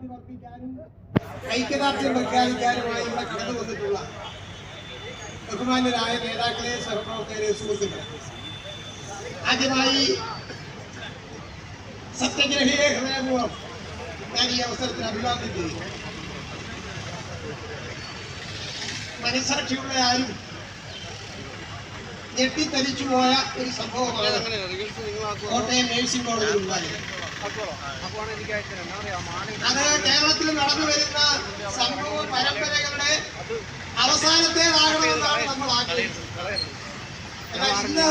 ഐക്യദാർഢ്യം വർദ്ധിക്കാനും ഐക്യദാർഢ്യം പ്രഖ്യാപിക്കാനുമായി ഇവിടെ കടന്നു വന്നിട്ടുള്ള ബഹുമാന്യരായ നേതാക്കളെ സഹപ്രവർത്തകരെ സുഹൃത്തുക്കളെ ആദ്യമായി സത്യഗ്രഹിയെ ഹൃദയപൂർവ്വം ഞാൻ ഈ അവസരത്തിൽ അഭിവാദ്യം ചെയ്യുന്നു മനസാക്ഷിയുള്ള ആരും ഞെട്ടിത്തരിച്ചു പോയ ഒരു സംഭവമാണ് കോട്ടയം നേഴ്സിംഗ് കോളേജിൽ ഉണ്ടായത് അത് കേരളത്തിൽ നടന്നു വരുന്ന സംഭവ പരമ്പരകളുടെ അവസാനത്തേതാകണമെന്നാണ് നമ്മൾ എന്നാൽ ഇന്ന്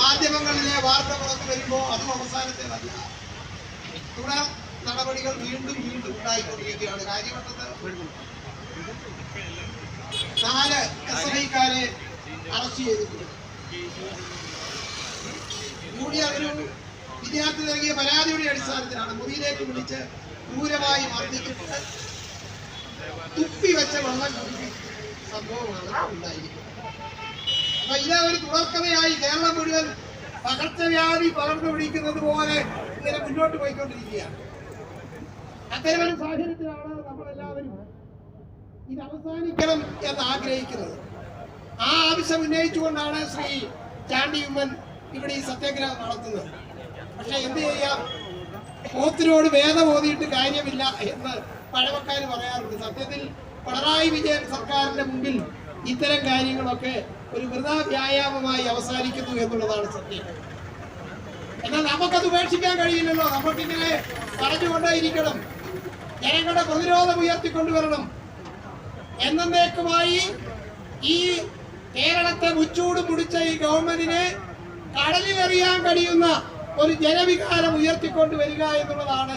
മാധ്യമങ്ങളിലെ വാർത്ത പുറത്തു വരുമ്പോൾ അതും അവസാനത്തേതല്ല. തുടർ നടപടികൾ വീണ്ടും വീണ്ടും ഉണ്ടായിക്കൊണ്ടിരിക്കുകയാണ്. കാര്യവട്ടത്ത് നാല് എസ് ഐക്കാരെ അറസ്റ്റ് ചെയ്തിട്ടുണ്ട്. കൂടിയ ഒരു വിദ്യാർത്ഥി നൽകിയ പരാതിയുടെ അടിസ്ഥാനത്തിലാണ് മുറിയിലേക്ക് വിളിച്ച് ക്രൂരമായി മർദ്ദിച്ചിട്ട് തുപ്പി വെച്ച വെള്ളം സംഭവമാണ് ഉണ്ടായിരിക്കുന്നത്. അപ്പൊ ഇത് ഒരു തുടർക്കഥയായി കേരളം മുഴുവൻ പകർച്ചവ്യാധി പകർന്നു പിടിക്കുന്നത് പോലെ ഇങ്ങനെ മുന്നോട്ട് പോയിക്കൊണ്ടിരിക്കുകയാണ്. അത്തരമൊരു സാഹചര്യത്തിലാണ് നമ്മളെല്ലാവരും ഇത് അവസാനിക്കണം എന്ന് ആഗ്രഹിക്കുന്നത്. ആ ആവശ്യം ഉന്നയിച്ചുകൊണ്ടാണ് ശ്രീ ചാണ്ടി ഉമ്മൻ ഇവിടെ ഈ സത്യാഗ്രഹം നടത്തുന്നത്. പക്ഷെ എന്ത് ചെയ്യാം? പോത്തിനോട് വേദം ഓതിയിട്ട് കാര്യമില്ല എന്ന് പഴമക്കാർ പറയാറുണ്ട്. സത്യത്തിൽ പിണറായി വിജയൻ സർക്കാരിന്റെ മുമ്പിൽ ഇത്തരം കാര്യങ്ങളൊക്കെ ഒരു വൃതാ വ്യായാമമായി അവസാനിക്കുന്നു എന്നുള്ളതാണ് സത്യം. എന്നാൽ നമുക്കത് ഉപേക്ഷിക്കാൻ കഴിയില്ലല്ലോ. നമുക്കിങ്ങനെ പറഞ്ഞുകൊണ്ടേയിരിക്കണം ജനങ്ങളുടെ പ്രതിരോധം ഉയർത്തിക്കൊണ്ടുവരണം. എന്നേക്കുമായി ഈ കേരളത്തെ മുച്ചൂട് മുടിച്ച ഈ ഗവൺമെന്റിനെ കടലിലെറിയാൻ കഴിയുന്ന ഒരു ജനവികാരം ഉയർത്തിക്കൊണ്ട് വരിക എന്നുള്ളതാണ്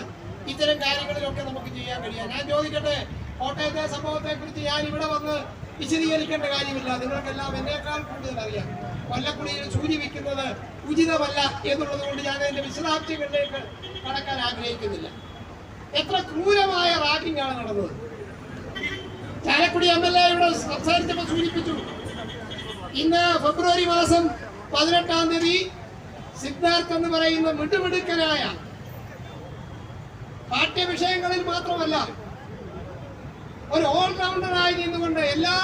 ഇത്തരം കാര്യങ്ങളിലൊക്കെ നമുക്ക് ചെയ്യാൻ കഴിയുക. ഞാൻ ചോദിക്കട്ടെ കോട്ടയത്തെ സംഭവത്തെ കുറിച്ച് ഞാൻ ഇവിടെ വന്ന് വിശദീകരിക്കേണ്ട കാര്യമില്ല. നിങ്ങൾക്കെല്ലാം എന്നേക്കാൾ കൂടുതൽ അറിയാം. കൊല്ലക്കുടിയിൽ സൂചി വിൽക്കുന്നത് ഉചിതമല്ല എന്നുള്ളത് കൊണ്ട് ഞാൻ അതിന്റെ വിശദാംശങ്ങളിലേക്ക് കടക്കാൻ ആഗ്രഹിക്കുന്നില്ല. എത്ര ക്രൂരമായ റാഗിംഗ് ആണ് നടന്നത്. ചാലക്കുടി എം എൽ എ ഇവിടെ സംസാരിച്ചപ്പോൾ സൂചിപ്പിച്ചു. ഇന്ന് ഫെബ്രുവരി മാസം പതിനെട്ടാം തീയതി സിദ്ധാർത്ഥ് എന്ന് പറയുന്ന മിടുമിടുക്കനായ പാഠ്യവിഷയങ്ങളിൽ മാത്രമല്ല ഒരു ഓൾറൗണ്ടറായി നിന്നുകൊണ്ട് എല്ലാ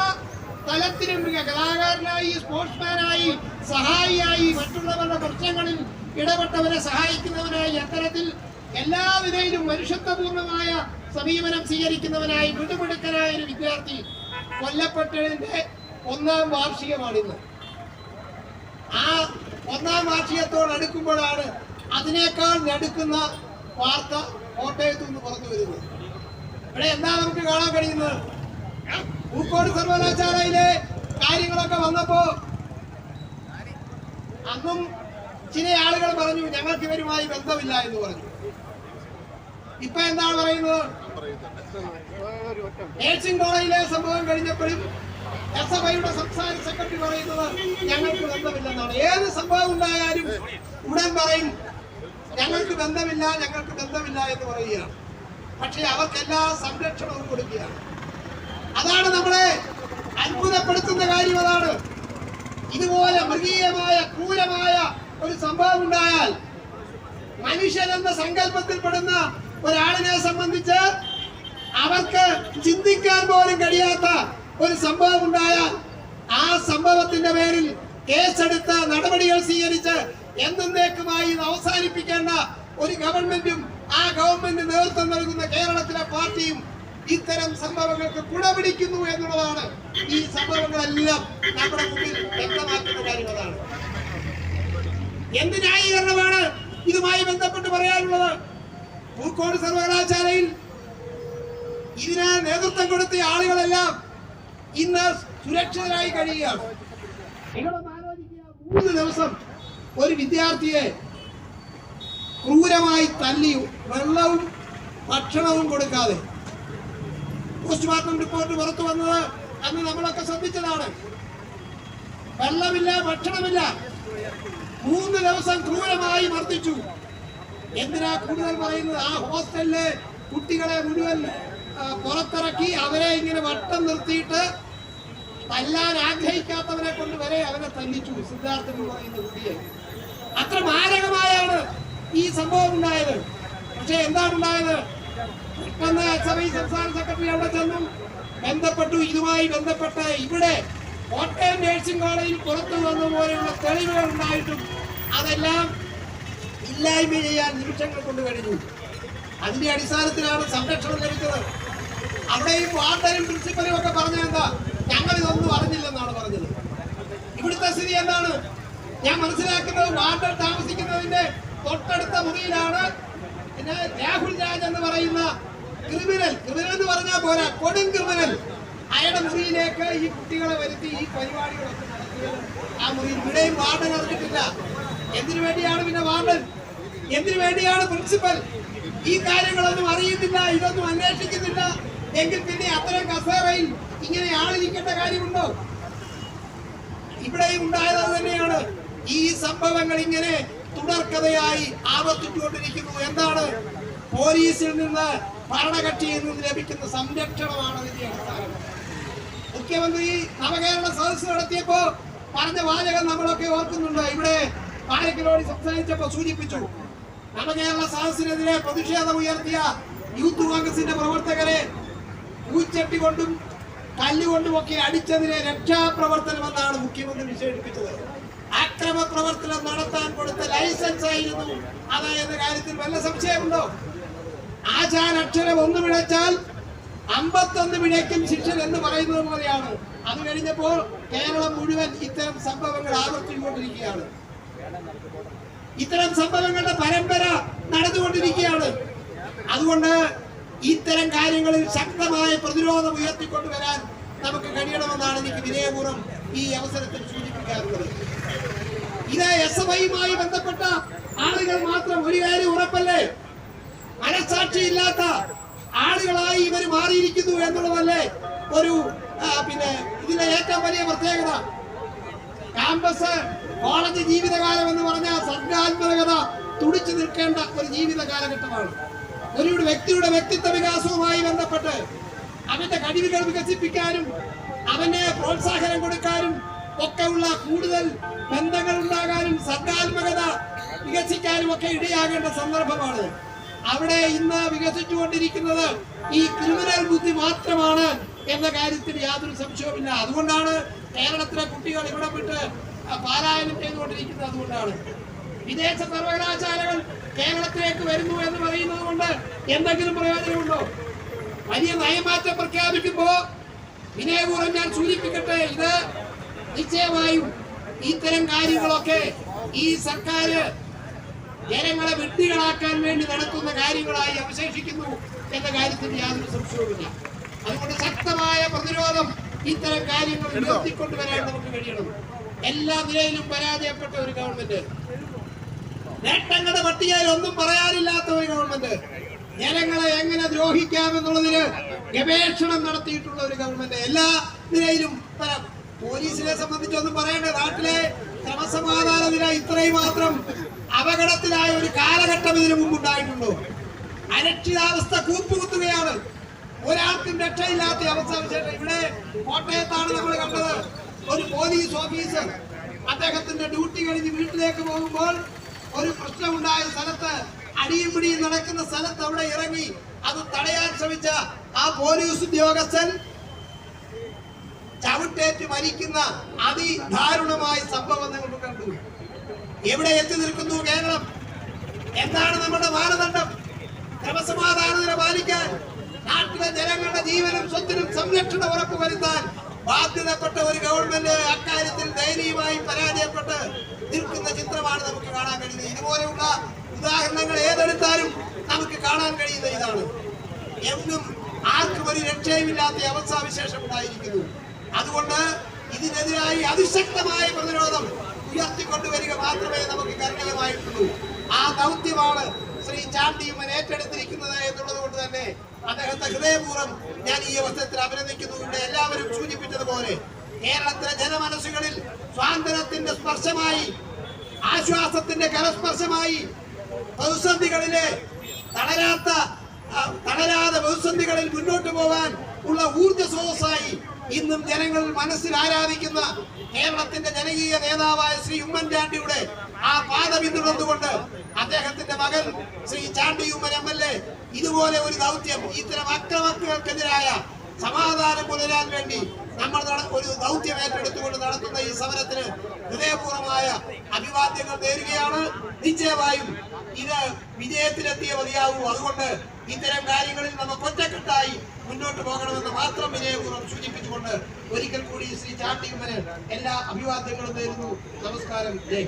തലത്തിലും കലാകാരനായി സ്പോർട്സ്മാനായി സഹായിയായി മറ്റുള്ളവരുടെ പ്രശ്നങ്ങളിൽ ഇടപെട്ടവരെ സഹായിക്കുന്നവനായി അത്തരത്തിൽ എല്ലാ മനുഷ്യത്വപൂർണമായ സമീപനം സ്വീകരിക്കുന്നവനായി മിടുമിടുക്കനായ ഒരു വിദ്യാർത്ഥി കൊല്ലപ്പെട്ടതിന്റെ ഒന്നാം വാർഷികമാണിന്ന്. ആ ഒന്നാം വാർഷികത്തോട് അടുക്കുമ്പോഴാണ് അതിനേക്കാൾ ഞടുക്കുന്ന വാർത്ത കോട്ടയത്തു നിന്ന് പുറത്തു വരുന്നത്. ഇവിടെ എന്താ നമുക്ക് കാണാൻ കഴിയുന്നത്? പൂക്കോട് സർവകലാശാലയിലെ കാര്യങ്ങളൊക്കെ വന്നപ്പോ അന്നും ചില ആളുകൾ പറഞ്ഞു ഞങ്ങൾക്ക് ഇവരുമായി ബന്ധമില്ല എന്ന് പറഞ്ഞു. ഇപ്പൊ എന്താണ് പറയുന്നത്? നേഴ്സിംഗ് കോളേജിലെ സംഭവം കഴിഞ്ഞപ്പോഴും എസ് എഫ് ഐയുടെ സംസ്ഥാന സെക്രട്ടറി പറയുന്നത് ഞങ്ങൾക്ക് ബന്ധമില്ലെന്നാണ്. ഏത് സംഭവം ഉണ്ടായാലും ഉടൻ പറയും ഞങ്ങൾക്ക് ബന്ധമില്ല ഞങ്ങൾക്ക് ബന്ധമില്ല എന്ന് പറയുകയാണ്. പക്ഷെ അവർക്കെല്ലാ സംരക്ഷണവും കൊടുക്കുകയാണ്. അതാണ് നമ്മളെ അത്ഭുതപ്പെടുത്തുന്ന കാര്യം അതാണ്. ഇതുപോലെ മൃഗീയമായ ക്രൂരമായ ഒരു സംഭവം ഉണ്ടായാൽ മനുഷ്യൻ എന്ന സങ്കല്പത്തിൽപ്പെടുന്ന ഒരാളിനെ സംബന്ധിച്ച് അവർക്ക് ചിന്തിക്കാൻ പോലും കഴിയാത്ത ഒരു സംഭവം ഉണ്ടായാൽ ആ സംഭവത്തിന്റെ പേരിൽ കേസെടുത്ത് നടപടികൾ സ്വീകരിച്ച് എന്നേക്കുമായി അവസാനിപ്പിക്കേണ്ട ഒരു ഗവൺമെന്റും ആ ഗവൺമെന്റ് നേതൃത്വം നൽകുന്ന കേരളത്തിലെ പാർട്ടിയും ഇത്തരം സംഭവങ്ങൾക്ക് കുടപിടിക്കുന്നു എന്നുള്ളതാണ് ഈ സംഭവങ്ങളെല്ലാം നമ്മുടെ മുന്നിൽ വ്യക്തമാക്കുന്ന കാര്യം അതാണ് എന്ത് ന്യായീകരണമാണ് ഇതുമായി ബന്ധപ്പെട്ട് പറയാനുള്ളത്? പൂക്കോട് സർവകലാശാലയിൽ ഇതിന് നേതൃത്വം കൊടുത്ത ആളുകളെല്ലാം ഇന്ന് സുരക്ഷിതരായി കഴിയുകയാണ് മൂന്ന് ദിവസം ഒരു വിദ്യാർത്ഥിയെ ക്രൂരമായി തല്ലി വെള്ളവും ഭക്ഷണവും കൊടുക്കാതെ. പോസ്റ്റ്മോർട്ടം റിപ്പോർട്ട് പുറത്തു വന്നത് അന്ന് നമ്മളൊക്കെ ശ്രദ്ധിച്ചതാണ്. വെള്ളമില്ല ഭക്ഷണമില്ല. മൂന്ന് ദിവസം ക്രൂരമായി മർദ്ദിച്ചു. എന്തിനാ കൂടുതൽ പറയുന്നത്? ആ ഹോസ്റ്റലിലെ കുട്ടികളെ മുഴുവൻ പുറത്തിറക്കി അവരെ ഇങ്ങനെ വട്ടം നിർത്തിയിട്ട് തല്ലാൻ ആഗ്രഹിക്കാത്തവരെ കൊണ്ട് വരെ അവനെ തല്ലിച്ചു. സിദ്ധാർത്ഥൻ എന്ന് പറയുന്ന കുട്ടിയെ. അത്ര മാരകമായാണ് ഈ സംഭവം ഉണ്ടായത്. പക്ഷെ എന്താണ് ഉണ്ടായത്? പെട്ടെന്ന് എസ് എഫ് ഐ സംസ്ഥാന സെക്രട്ടറി അവിടെ ചെന്നു. ബന്ധപ്പെട്ടു. ഇതുമായി ബന്ധപ്പെട്ട് ഇവിടെ കോട്ടയം നഴ്സിംഗ് കോളേജിൽ പുറത്തു വന്ന പോലെയുള്ള തെളിവുകൾ ഉണ്ടായിട്ടും അതെല്ലാം ഇല്ലായ്മ ചെയ്യാൻ നിമിഷങ്ങൾ കൊണ്ട് കഴിഞ്ഞു. അതിന്റെ അടിസ്ഥാനത്തിലാണ് സംരക്ഷണം ലഭിച്ചത്. അവിടെയും വാർഡനും പ്രിൻസിപ്പലും ഒക്കെ പറഞ്ഞത് എന്താ? ഞങ്ങൾ ഇതൊന്നും അറിഞ്ഞില്ലെന്നാണ് പറഞ്ഞത്. ഇവിടുത്തെ സ്ഥിതി എന്താണ്? ഞാൻ മനസ്സിലാക്കുന്നത് വാർഡൻ താമസിക്കുന്നതിന്റെ തൊട്ടടുത്ത മുറിയിലാണ്. പിന്നെ രാഹുൽ രാജ് എന്ന് പറയുന്ന ക്രിമിനൽ ക്രിമിനൽ എന്ന് പറഞ്ഞാൽ പോരാ കൊടും ക്രിമിനൽ. അയാളുടെ മുറിയിലേക്ക് ഈ കുട്ടികളെ വരുത്തി ഈ പരിപാടികളൊക്കെ ആ മുറിയിൽ ഇവിടെയും വാർഡൻ അറിഞ്ഞിട്ടില്ല എന്തിനു വേണ്ടിയാണ് പിന്നെ വാർഡൻ എന്തിനു വേണ്ടിയാണ് പ്രിൻസിപ്പൽ? ഈ കാര്യങ്ങളൊന്നും അറിയുന്നില്ല ഇതൊന്നും അന്വേഷിക്കുന്നില്ല. എങ്കിൽ പിന്നെ അത്തരം കസേറയിൽ ഇങ്ങനെ ആളിരിക്കേണ്ട കാര്യമുണ്ടോ? ഇവിടെയും ഉണ്ടായത് തന്നെയാണ്. ഈ സംഭവങ്ങൾ ഇങ്ങനെ തുടർക്കഥയായി ആവർത്തിച്ചുകൊണ്ടിരിക്കുന്നു. എന്താണ്? പോലീസിൽ നിന്ന് ഭരണകക്ഷിയിൽ നിന്ന് ലഭിക്കുന്ന സംരക്ഷണമാണ് ഇതിന്റെ അടിസ്ഥാനം മുഖ്യമന്ത്രി നവകേരള സദസ്സ് നടത്തിയപ്പോ പറഞ്ഞ വാചകം നമ്മളൊക്കെ ഓർക്കുന്നുണ്ട്. ഇവിടെ പാലക്കിലോടി സംസാരിച്ചപ്പോ സൂചിപ്പിച്ചു നവകേരള സദസ്സിനെതിരെ പ്രതിഷേധം ഉയർത്തിയ യൂത്ത് കോൺഗ്രസിന്റെ പ്രവർത്തകരെ പൂച്ചട്ടി കൊണ്ടും കല്ലുകൊണ്ടും ഒക്കെ അടിച്ചതിനെ രക്ഷാപ്രവർത്തനം എന്നാണ് മുഖ്യമന്ത്രി വിശേഷിപ്പിച്ചത്. അക്രമ പ്രവർത്തനം നടത്താൻ കൊടുത്ത ലൈസൻസ് ആയിരുന്നു. അതായത് കാര്യത്തിൽ വല്ല സംശയമുണ്ടോ? ആചാര അക്ഷരം ഒന്ന് പിഴച്ചാൽ അമ്പത്തൊന്ന് പിഴയ്ക്കും ശിക്ഷ എന്ന് പറയുന്നത് പോലെയാണ്. അത് കഴിഞ്ഞപ്പോൾ കേരളം മുഴുവൻ ഇത്തരം സംഭവങ്ങൾ ആവർത്തിച്ചുകൊണ്ടിരിക്കുകയാണ്. ഇത്തരം സംഭവങ്ങളുടെ പരമ്പര നടന്നുകൊണ്ടിരിക്കുകയാണ്. അതുകൊണ്ട് ഇത്തരം കാര്യങ്ങളിൽ ശക്തമായ പ്രതിരോധം ഉയർത്തിക്കൊണ്ടുവരാൻ നമുക്ക് കഴിയണമെന്നാണ് എനിക്ക് വിനയപൂർവം ഈ അവസരത്തിൽ സൂചിപ്പിക്കാറുള്ളത്. ഇത് എസ് എഫ് ഐയുമായി ബന്ധപ്പെട്ട ആളുകൾ മാത്രം ഒരു കാര്യം ഉറപ്പല്ലേ? മനസാക്ഷിയില്ലാത്ത ആളുകളായി ഇവർ മാറിയിരിക്കുന്നു എന്നുള്ളതല്ലേ ഒരു പിന്നെ ഇതിലെ ഏറ്റവും വലിയ പ്രത്യേകത. ക്യാമ്പസ് കോളേജ് ജീവിതകാലം എന്ന് പറഞ്ഞാൽ സർഗാത്മകത തുടിച്ചു നിൽക്കേണ്ട ഒരു ജീവിത കാലഘട്ടമാണ് ഒരു വ്യക്തിയുടെ വ്യക്തിത്വ വികാസവുമായി ബന്ധപ്പെട്ട് അവന്റെ കഴിവുകൾ വികസിപ്പിക്കാനും അവനെ പ്രോത്സാഹനം കൊടുക്കാനും ഒക്കെയുള്ള കൂടുതൽ ബന്ധങ്ങൾ ഉണ്ടാകാനും സർഗാത്മകത വികസിക്കാനും ഒക്കെ ഇടയാകേണ്ട സന്ദർഭമാണ്. അവിടെ ഇന്ന് വികസിച്ചുകൊണ്ടിരിക്കുന്നത് ഈ ക്രിമിനൽ ബുദ്ധി മാത്രമാണ് എന്ന കാര്യത്തിൽ യാതൊരു സംശയവുമില്ല. അതുകൊണ്ടാണ് കേരളത്തിലെ കുട്ടികൾ ഇവിടെ വിട്ട് പാലായനം ചെയ്തുകൊണ്ടിരിക്കുന്നത് അതുകൊണ്ടാണ്. വിദേശ സർവകലാശാലകൾ കേരളത്തിലേക്ക് വരുന്നു എന്ന് പറയുന്നത് കൊണ്ട് എന്തെങ്കിലും പ്രയോജനമുണ്ടോ? വലിയ നയമാറ്റം പ്രഖ്യാപിക്കുമ്പോ വിനയപൂർവം ഞാൻ സൂചിപ്പിക്കട്ടെ ഇത് നിശ്ചയമായും ഇത്തരം കാര്യങ്ങളൊക്കെ ഈ സർക്കാർ ജനങ്ങളെ വിഡ്ഢികളാക്കാൻ വേണ്ടി നടത്തുന്ന കാര്യങ്ങളായി അവശേഷിക്കുന്നു എന്ന കാര്യത്തിൽ യാതൊരു സംശയവുമില്ല. അതുകൊണ്ട് ശക്തമായ പ്രതിരോധം ഇത്തരം കാര്യങ്ങൾ ഉയർത്തിക്കൊണ്ടുവരാൻ നമുക്ക് കഴിയണം. എല്ലാ നിലയിലും പരാജയപ്പെട്ട ഒരു ഗവൺമെന്റ് നേട്ടങ്ങളുടെ പട്ടികയിൽ ഒന്നും പറയാനില്ലാത്ത ഒരു ഗവൺമെന്റ് ജനങ്ങളെ എങ്ങനെ ദ്രോഹിക്കാം എന്നുള്ളതിന് ഗവേഷണം നടത്തിയിട്ടുള്ള ഒരു ഗവൺമെന്റ് എല്ലാ നിലയിലും പല- പോലീസിനെ സംബന്ധിച്ചൊന്നും പറയേണ്ട നാട്ടിലെ ക്രമസമാധാന നില ഇത്രയും മാത്രം അപകടത്തിലായ ഒരു കാലഘട്ടം ഇതിനു മുമ്പ് ഉണ്ടായിട്ടുണ്ടോ? അരക്ഷിതാവസ്ഥ കൂപ്പുകുത്തുകയാണ്. ഒരാൾക്കും രക്ഷയില്ലാത്ത അവസ്ഥ ഇവിടെ കോട്ടയത്താണ് നമ്മൾ കണ്ടത്. ഒരു പോലീസ് ഓഫീസർ അദ്ദേഹത്തിന്റെ ഡ്യൂട്ടി കഴിഞ്ഞ് വീട്ടിലേക്ക് പോകുമ്പോൾ ഒരു പ്രശ്നമുണ്ടായ സ്ഥലത്ത് അടിയും പിടിയും നടക്കുന്ന സ്ഥലത്ത് അവിടെ ഇറങ്ങി അത് തടയാൻ ശ്രമിച്ച ആ പോലീസ് ഉദ്യോഗസ്ഥൻ ചവിട്ടേറ്റ് മരിക്കുന്ന അതിദാരുണമായ സംഭവം നിങ്ങൾ കണ്ടു. എവിടെ എത്തി നിൽക്കുന്നു കേരളം? എന്താണ് നമ്മുടെ മാനദണ്ഡം? ക്രമസമാധാനത്തിന് പാലിക്കാൻ നാട്ടിലെ ജനങ്ങളുടെ ജീവനും സ്വത്തിനും സംരക്ഷണം ഉറപ്പുവരുത്താൻ ബാധ്യതപ്പെട്ട ഒരു ഗവൺമെന്റ് അക്കാര്യത്തിൽ ദയനീയമായി ചിത്രമാണ് നമുക്ക് കാണാൻ കഴിയുന്നത്. ഇതുപോലെയുള്ള ഉദാഹരണങ്ങൾ ഏതെടുത്താലും നമുക്ക് കാണാൻ കഴിയുന്ന ഇതാണ്. എന്നും ആർക്കും ഒരു രക്ഷയുമില്ലാത്ത അവസ്ഥാവിശേഷം ഉണ്ടായിരിക്കുന്നു. അതുകൊണ്ട് ഇതിനെതിരായി അതിശക്തമായ പ്രതിരോധം ഉയർത്തിക്കൊണ്ടുവരിക മാത്രമേ നമുക്ക് കരണീയമായിട്ടുള്ളൂ ആ ദൗത്യമാണ് ശ്രീ ചാണ്ടിയുമ്മൻ ഏറ്റെടുത്തിരിക്കുന്നത് എന്നുള്ളത് കൊണ്ട് തന്നെ അദ്ദേഹത്തെ ഹൃദയപൂർവം ഞാൻ ഈ അവസരത്തിൽ അഭിനന്ദിക്കുന്നു. ഇവിടെ എല്ലാവരും സൂചിപ്പിച്ചതുപോലെ കേരളത്തിലെ ജനമനസ്സുകളിൽ സ്വാതന്ത്ര്യത്തിന്റെ സ്പർശമായി ആശ്വാസത്തിന്റെ കരസ്പർശമായി പ്രതിസന്ധികളിലെ തളരാത്ത തളരാതെ പ്രതിസന്ധികളിൽ മുന്നോട്ട് പോകാൻ ഉള്ള ഊർജ സ്രോതസ്സായി ഇന്നും ജനങ്ങൾ മനസ്സിൽ ആരാധിക്കുന്ന കേരളത്തിന്റെ ജനകീയ നേതാവായ ശ്രീ ഉമ്മൻചാണ്ടിയുടെ ആ പാത പിന്തുടർന്നുകൊണ്ട് അദ്ദേഹത്തിന്റെ മകൻ Shri Chandy Oommen M L A ഇതുപോലെ ഒരു ദൗത്യം ഇത്തരം അക്രമങ്ങൾക്കെതിരായ സമാധാനം പുലരാൻ വേണ്ടി നമ്മൾ ഒരു ദൗത്യം ഏറ്റെടുത്തുകൊണ്ട് നടത്തുന്ന ഈ സമരത്തിന് ഹൃദയപൂർവമായ അഭിവാദ്യങ്ങൾ നേരുകയാണ്. നിശ്ചയമായും ഇത് വിജയത്തിലെത്തിയ മതിയാകൂ അതുകൊണ്ട് ഇത്തരം കാര്യങ്ങളിൽ നമുക്ക് ഒറ്റക്കെട്ടായി മുന്നോട്ട് പോകണമെന്ന് മാത്രം വിനയപൂർവം സൂചിപ്പിച്ചുകൊണ്ട് ഒരിക്കൽ കൂടി ശ്രീ ചാണ്ടിയുമ്മന് എല്ലാ അഭിവാദ്യങ്ങളും നേരുന്നു. നമസ്കാരം. ജയ്